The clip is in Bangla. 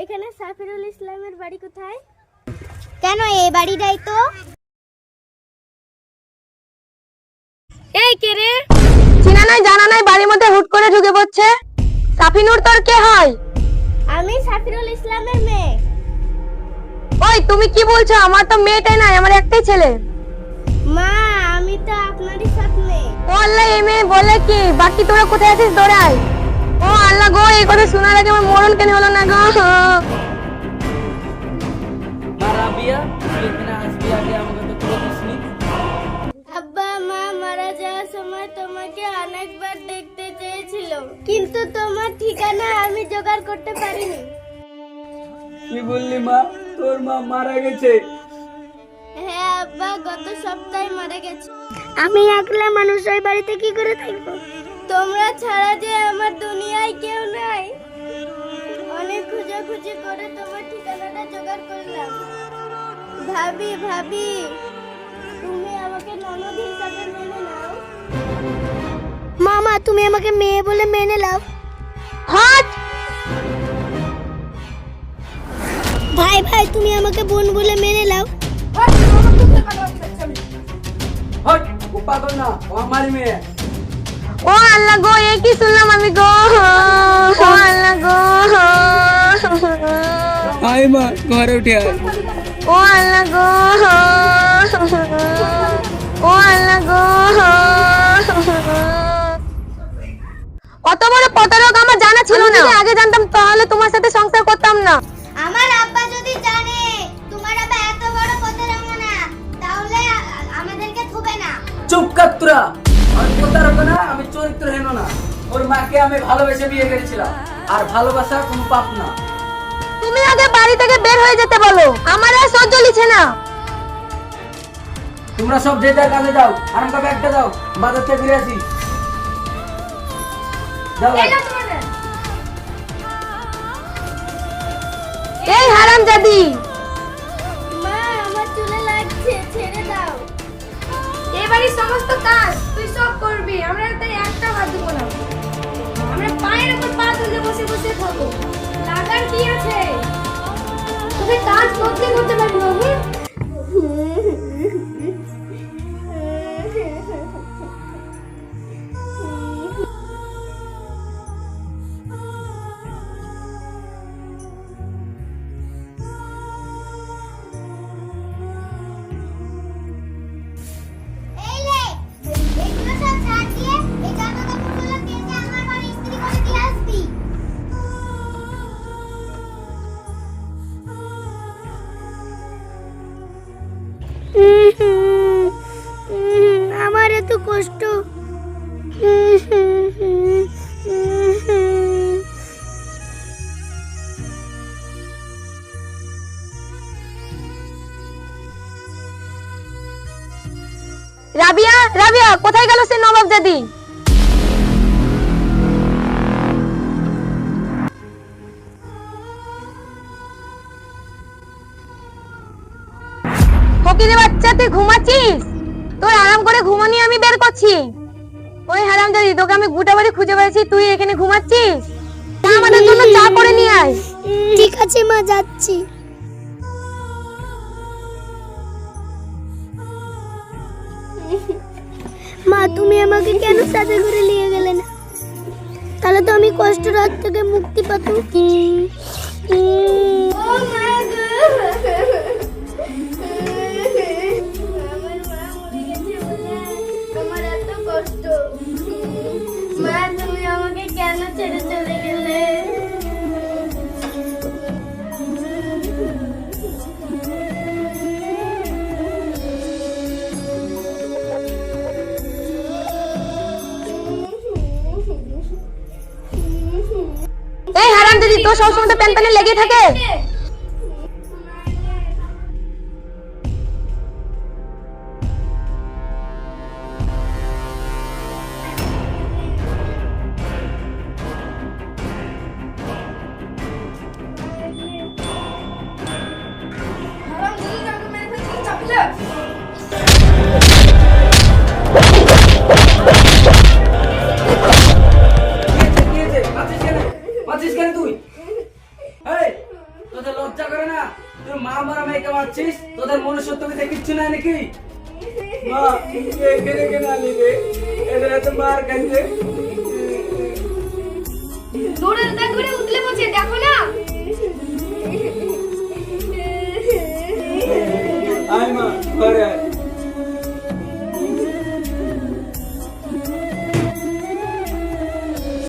এখানে সাফিরুল ইসলামের বাড়ি কোথায়? কেন এই বাড়িটাই তো? এই কে রে? চিনা নাই জানা নাই বাড়ির মধ্যে হুট করে ঢুকে পড়ছে। সাফিনুর তোর কে হয়? আমি সাফিরুল ইসলামের মেয়ে। ওই তুমি কি বলছো? আমার তো মেয়েটাই নাই আমার একটাই ছেলে। মা বলে কি? বাকি তোরা কোথায় আছিস দৌড়াই? ও আল্লাহ গো এই কথা শোনার আগে আমার মরণ কেন হলো না গো? রাবিয়া তুই এখানে আসবি আগে আমাকে তো তুলে দিসনি আব্বা মা মারা যাওয়ার সময় তোমাকে অনেকবার দেখতে চেয়েছিল কিন্তু তোমার ঠিকানা আমি জোগাড় করতে পারিনি। কি বললি মা? তোর মা মারা গেছে। হ্যাঁ আব্বা গত সপ্তাহে মারা গেছে। আমি একলা মানুষ ওই বাড়িতে কি করে থাকব? তোমরা ছাড়া যে আমার দুনিয়ায় কেউ নাই। অনেক খুঁজাখুঁজি করে তোমার ঠিকানাটা জোগাড় করলাম। ভাবি ভাবি তুমি আমাকে ননদ হিসাবে মেনে নাও। মামা তুমি আমাকে মেয়ে বলে মেনে নাও। হাট! ভাই ভাই তুমি আমাকে বোন বলে মেনে নাও। পাগল না। ও আমারই মেয়ে। ও আল্লাহ গো কি শুনলাম আমি গো? ও আল্লাহ গো। আয় মা ঘরে উঠে আয়। ও আল্লাহ গো। ও আল্লাহ গো। অত বড় প্রতারক আমার জানা ছিল না। আগে জানতাম তাহলে তোমার সাথে সংসার করতাম না। চুপ কর তোরা। আমি প্রতারক না আমি চরিত্রহীন না। ওর মাকে আমি ভালোবেসে বিয়ে করেছিলাম। আর ভালোবাসা কোনো পাপ না। তুমি আগে বাড়ি থেকে বের হয়ে যেতে বলো। আমার আর সহ্য লিছে না। তোমরা সব যে যার কাজে যাও আর আমাকে ব্যাগটা দাও বাজার থেকে ফিরে আসি। যাও এই হারাম বাড়ির সমস্ত কাজ তুই সব করবি, আমরা তাই একটা হাত দেবো না। আমরা পায়ের উপর পা তুলে বসে বসে কষ্ট। রাবিয়া রাবিয়া কোথায় গেল সে নবাব জাদি ফকিরে বাচ্চা তুই ঘুমাচ্ছিস? তোর আরাম করে ঘুমানি আমি বের করছি। ওই হারাম জাদি তোকে আমি গোটা বাড়ি খুঁজে পেয়েছি তুই এখানে ঘুমাচ্ছিস? তা আমাদের জন্য চা করে নিয়ে আয়। ঠিক আছে মা যাচ্ছি। মা তুমি আমাকে কেন সাথে করে নিয়ে গেলে না? তাহলে তো আমি কষ্ট রাত থেকে মুক্তি পেতাম। তোর সবসময় তো প্যান প্যানে লেগে থাকে। হারাম వచ్చినానికి మా ఎక్కడికినాలి ఏదైతే మార్కంటే దూరంతా కూడా ఉద్దులేమొచ్చే దాకా